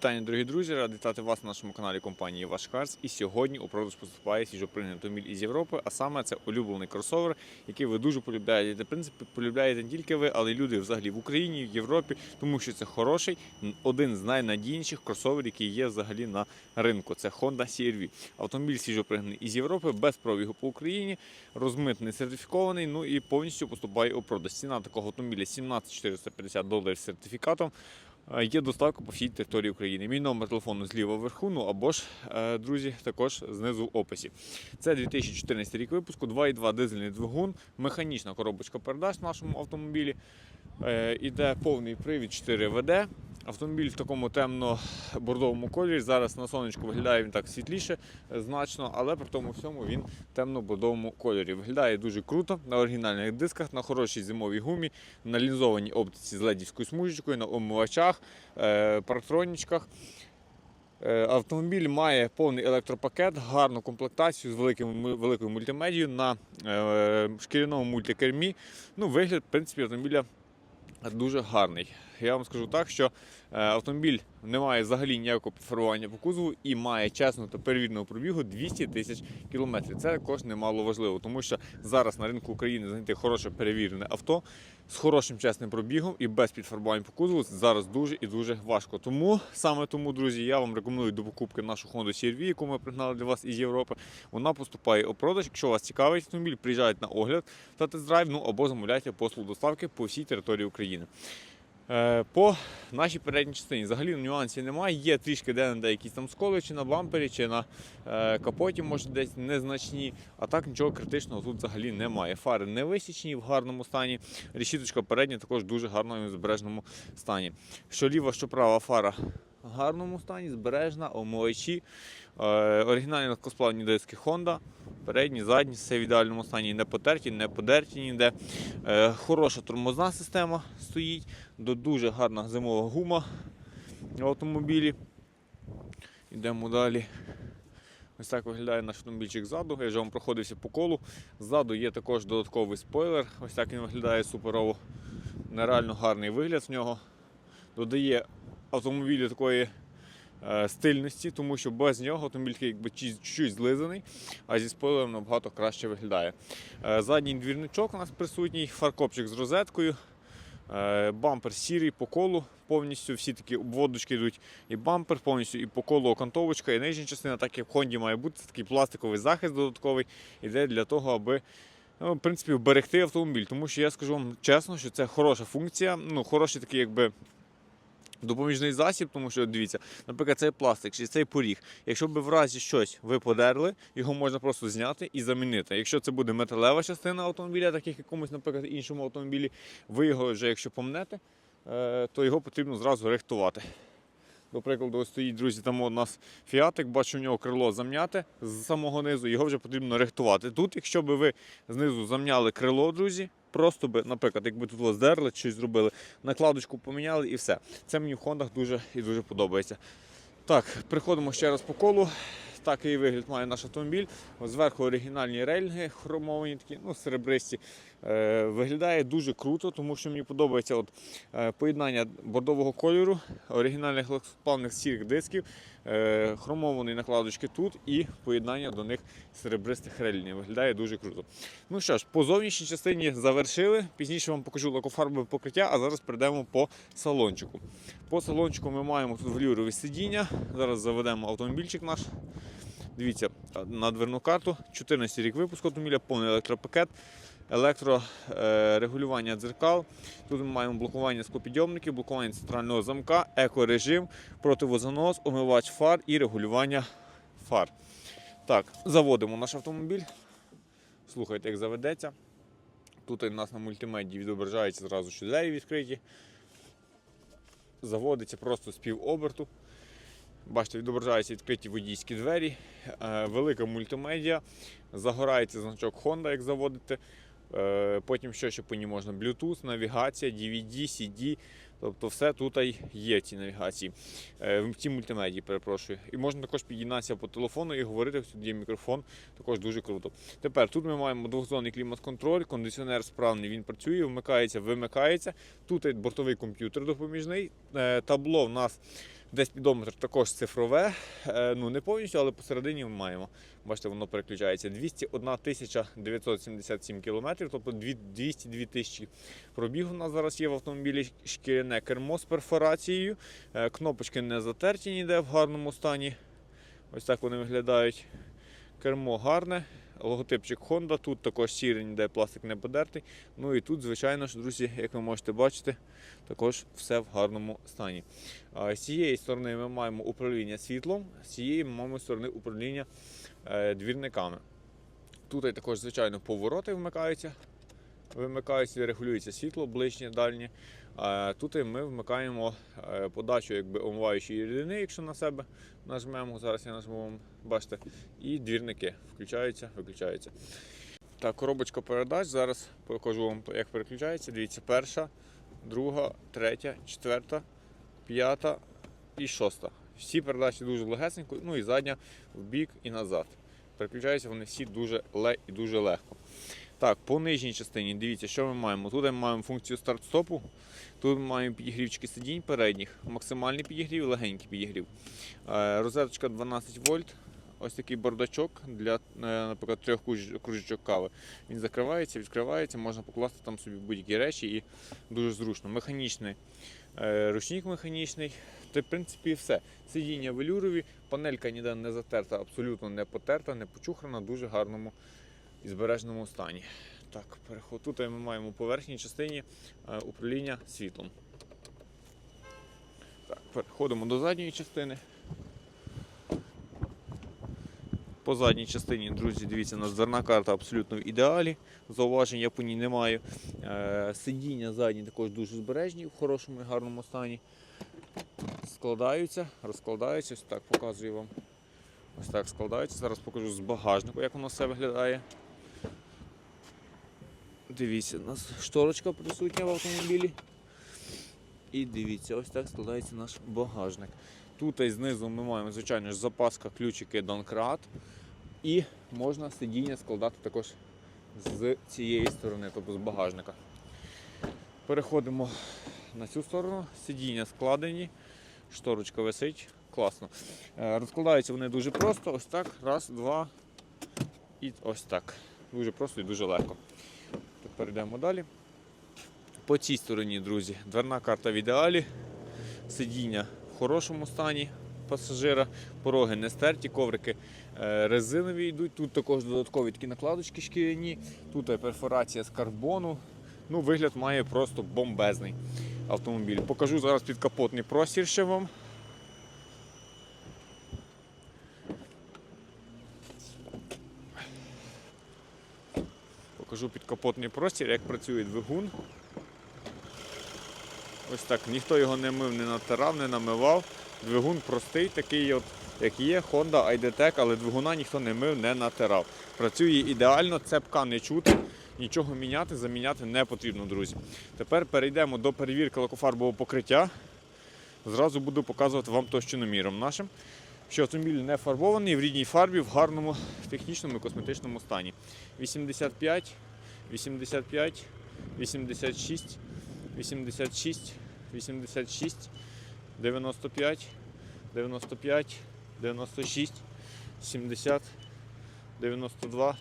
Вітання, дорогі друзі! Радий вітати вас на нашому каналі компанії Ваш Карс. І сьогодні у продаж поступає свіжопринятий автомобіль із Європи, а саме це улюблений кросовер, який ви дуже полюбляєте. В принципі, полюбляєте не тільки ви, але й люди взагалі в Україні, в Європі, тому що це хороший, один з найнадійніших кросоверів, який є взагалі на ринку. Це Honda CR-V. Автомобіль свіжопригнаний із Європи, без пробігу по Україні, розмитний, сертифікований, ну і повністю поступає у продаж. Ціна такого автомобіля 17 450 доларів з сертифікатом. Е, Є доставка по всій території України. Мій номер телефону зліва вверху, ну або ж, е, друзі, також знизу в описі. Це 2014 рік випуску, 2,2 дизельний двигун, механічна коробочка передач в нашому автомобілі. Е, Іде повний привід 4 ВД. Автомобіль в такому темно-бордовому кольорі. Зараз на сонечку виглядає він так світліше е, значно, але при тому всьому він темно-бордовому кольорі. Виглядає дуже круто на оригінальних дисках, на хорошій зимовій гумі, на лінзованій оптиці з ледівською смужечкою, на омивачах, е, парктронічках. Е, Автомобіль має повний електропакет, гарну комплектацію з великим, великою мультимедією на шкіряному мультикермі. Ну, вигляд, в принципі, автомобіля дуже гарний. Я вам скажу так, що е, автомобіль не має взагалі ніякого підфарбування по кузову і має чесну та перевірного пробігу 200 тисяч кілометрів. Це також немало важливо, тому що зараз на ринку України знайти хороше перевірене авто з хорошим чесним пробігом і без підфарбувань по кузову зараз дуже і дуже важко. Тому саме тому, друзі, я вам рекомендую до покупки нашу Honda CR-V, яку ми пригнали для вас із Європи. Вона поступає у продаж. Якщо вас цікавить автомобіль, приїжджайте на огляд та тест-драйв, ну або замовляйте послугу доставки по всій території України. Е, По нашій передній частині взагалі нюансів немає. Є трішки де-не-де якісь там сколи, чи на бампері, чи на е, капоті, може десь незначні. А так нічого критичного тут взагалі немає. Фари не висічені в гарному стані. Решіточка передня також дуже гарному і збережному стані. Що ліва, що права фара в гарному стані, збережна, омивачі. Е, оригінальні легкосплавні диски Honda. Передні, задні, все в ідеальному стані, не потерті, не подерті ніде. Е, хороша тормозна система стоїть, до дуже гарна зимова гума в автомобілі. Йдемо далі. Ось так виглядає наш автомобільчик ззаду. Я вже вам проходився по колу. Ззаду є також додатковий спойлер. Ось так він виглядає суперово. Нереально гарний вигляд в нього. Додає автомобілю такої е, стильності, тому що без нього автомобіль якби чуть-чуть злизаний, а зі спойлером набагато краще виглядає. Е, Задній двірничок у нас присутній, фаркопчик з розеткою. Е, Бампер сірий по колу, повністю всі такі обводочки йдуть. І бампер повністю, і по колу окантовочка, і нижня частина, так як в Хонді має бути, такий пластиковий захист додатковий, іде для того, аби ну, в принципі, вберегти автомобіль. Тому що я скажу вам чесно, що це хороша функція, ну, хороший такий, якби. Допоміжний засіб, тому що дивіться, наприклад, цей пластик чи цей поріг. Якщо б в разі щось ви подерли, його можна просто зняти і замінити. Якщо це буде металева частина автомобіля, так як якомусь, наприклад, іншому автомобілі, ви його вже, якщо помнете, е, то його потрібно зразу рихтувати. До прикладу, ось стоїть, друзі, там у нас фіатик, бачу, у нього крило зам'яте з самого низу, його вже потрібно рихтувати. Тут, якщо б ви знизу замняли крило, друзі, просто би, наприклад, якби тут ось здерли, щось зробили, накладочку поміняли і все. Це мені в хондах дуже і дуже подобається. Так, приходимо ще раз по колу. Такий вигляд має наш автомобіль. Зверху оригінальні рейлінги хромовані, такі, ну, серебристі. Е, виглядає дуже круто, тому що мені подобається от, е, поєднання бордового кольору, оригінальних легкосплавних сірих дисків, хромовані накладочки тут і поєднання до них серебристих релінів. Виглядає дуже круто. Ну що ж, по зовнішній частині завершили. Пізніше вам покажу лакофарбове покриття, а зараз перейдемо по салончику. По салончику ми маємо тут влюрові сидіння. Зараз заведемо автомобільчик наш. Дивіться на дверну карту. 14 рік випуску автомобіля, повний електропакет, електрорегулювання дзеркал. Тут ми маємо блокування склопідйомників, блокування центрального замка, екорежим, противозанос, омивач фар і регулювання фар. Так, заводимо наш автомобіль. Слухайте, як заведеться. Тут у нас на мультимедії відображається зразу, що двері відкриті. Заводиться просто з півоберту. Бачите, відображаються відкриті водійські двері, е, велика мультимедіа, загорається значок Honda, як заводите. Е, Потім що ще по ній можна? Bluetooth, навігація, DVD, CD. Тобто все тут є в цій навігації, е, в цій мультимедії, перепрошую. І можна також під'єднатися по телефону і говорити, тут є мікрофон, також дуже круто. Тепер тут ми маємо двохзонний клімат-контроль, кондиціонер справний, він працює, вмикається, вимикається. Тут бортовий комп'ютер допоміжний. Е, Табло в нас Десь підометр також цифрове, е, ну не повністю, але посередині ми маємо. Бачите, воно переключається. 201 тисяча 977 кілометрів, тобто 202 тисячі пробігу у нас зараз є в автомобілі. Шкіряне кермо з перфорацією. Е, Кнопочки не затерті ніде в гарному стані. Ось так вони виглядають. Кермо гарне, логотипчик Honda, тут також сірий, ніде пластик не подертий. Ну і тут, звичайно ж, друзі, як ви можете бачити, також все в гарному стані. З цієї сторони ми маємо управління світлом, з цієї ми маємо сторони управління е, двірниками. Тут також, звичайно, повороти вмикаються. Вимикаються, регулюється світло ближнє, дальнє. Тут ми вмикаємо е, подачу якби, омиваючої рідини, якщо на себе нажмемо. Зараз я нажму вам, бачите, і двірники включаються, виключаються. Так, коробочка передач. Зараз покажу вам, як переключається. Дивіться, перша, друга, третя, четверта, п'ята і шоста. Всі передачі дуже легесенько, ну і задня в бік і назад. Переключаються вони всі дуже і дуже легко. Так, по нижній частині, дивіться, що ми маємо. Тут ми маємо функцію старт-стопу. Тут ми маємо підігрівчики сидінь передніх, максимальний підігрів, легенький підігрів. Е, Розеточка 12 вольт. Ось такий бардачок для, е, наприклад, трьох круж- кружечок кави. Він закривається, відкривається, можна покласти там собі будь-які речі і дуже зручно. Механічний е, ручник механічний. Та, в принципі, все. Сидіння велюрові, панелька ніде не затерта, абсолютно не потерта, не почухрана, дуже гарному і збереженому стані. Так, переход. Тут ми маємо у поверхній частині е, управління світлом. Так, переходимо до задньої частини. По задній частині, друзі, дивіться, у нас дверна карта абсолютно в ідеалі. Зауважень я по ній не маю. Е, Сидіння задні також дуже збережні, в хорошому і гарному стані. Складаються, розкладаються, ось так показую вам. Ось так складаються. Зараз покажу з багажнику, як воно все виглядає. Дивіться, у нас шторочка присутня в автомобілі. І дивіться, ось так складається наш багажник. Тут і знизу ми маємо, звичайно запаска, ключики Донкрат. І можна сидіння складати також з цієї сторони, тобто з багажника. Переходимо на цю сторону. Сидіння складені, шторочка висить. Класно. Е, Розкладаються вони дуже просто. Ось так. Раз, два. І ось так. Дуже просто і дуже легко. Тепер йдемо далі. По цій стороні, друзі, дверна карта в ідеалі, сидіння в хорошому стані пасажира, пороги не стерті, коврики е, резинові йдуть. Тут також додаткові такі накладочки шкіряні, тут перфорація з карбону. Ну, вигляд має просто бомбезний автомобіль. Покажу зараз підкапотний простір ще вам. Покажу підкапотний простір, як працює двигун. Ось так, ніхто його не мив, не натирав, не намивав. Двигун простий, такий, от, як є, Honda ID-Tech, але двигуна ніхто не мив, не натирав. Працює ідеально, цепка не чути, нічого міняти, заміняти не потрібно, друзі. Тепер перейдемо до перевірки лакофарбового покриття. Зразу буду показувати вам товщиноміром нашим, що автомобіль не фарбований в рідній фарбі в гарному технічному і косметичному стані. 85, 85, 86, 86, 86, 95, 95, 96, 70, 92,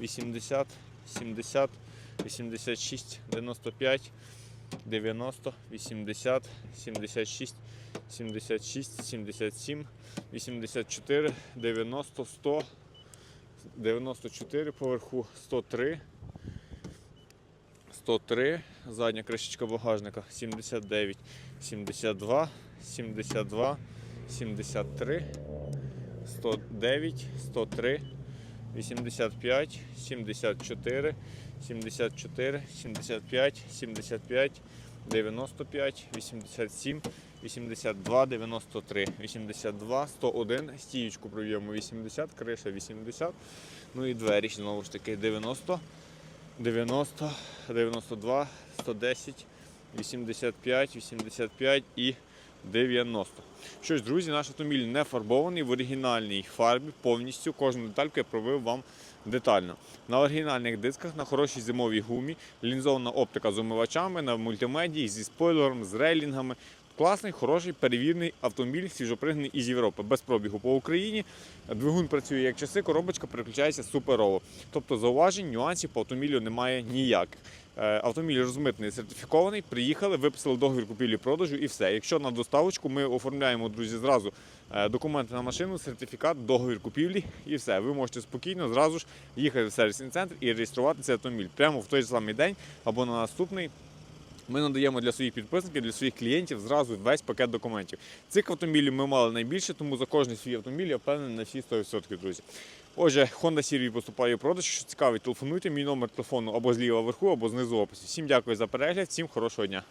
80, 70, 86, 95, 90, 80, 76, 76, 77, 84, 90, 100, 94 поверху, 103, 103, задня кришечка багажника 79, 72, 72, 73, 109, 103, 85, 74, 74, 75, 75, 95, 87, 82, 93, 82, 101, стіючку проб'ємо 80, криша 80, ну і двері знову ж таки 90, 90, 92, 110, 85, 85 і 90. Що ж, друзі, наш автомобіль не фарбований в оригінальній фарбі повністю. Кожну детальку я пробив вам детально. На оригінальних дисках, на хорошій зимовій гумі, лінзована оптика з омивачами, на мультимедії, зі спойлером, з рейлінгами. Класний, хороший, перевірений автомобіль, свіжопригнаний із Європи, без пробігу по Україні. Двигун працює як часи, коробочка переключається суперово. Тобто зауважень, нюансів по автомобілю немає ніяких. Е, Автомобіль розмитний, сертифікований, приїхали, виписали договір купівлі-продажу і все. Якщо на доставочку, ми оформляємо, друзі, зразу е, документи на машину, сертифікат, договір купівлі і все. Ви можете спокійно зразу ж їхати в сервісний центр і реєструвати цей автомобіль прямо в той самий день або на наступний. Ми надаємо для своїх підписників, для своїх клієнтів зразу весь пакет документів. Цих автомобілів ми мали найбільше, тому за кожний свій автомобіль я впевнений на всі 100%, друзі. Отже, Honda CR-V поступає у продаж. Що цікавить, телефонуйте. Мій номер телефону або зліва вверху, або знизу в описі. Всім дякую за перегляд, всім хорошого дня.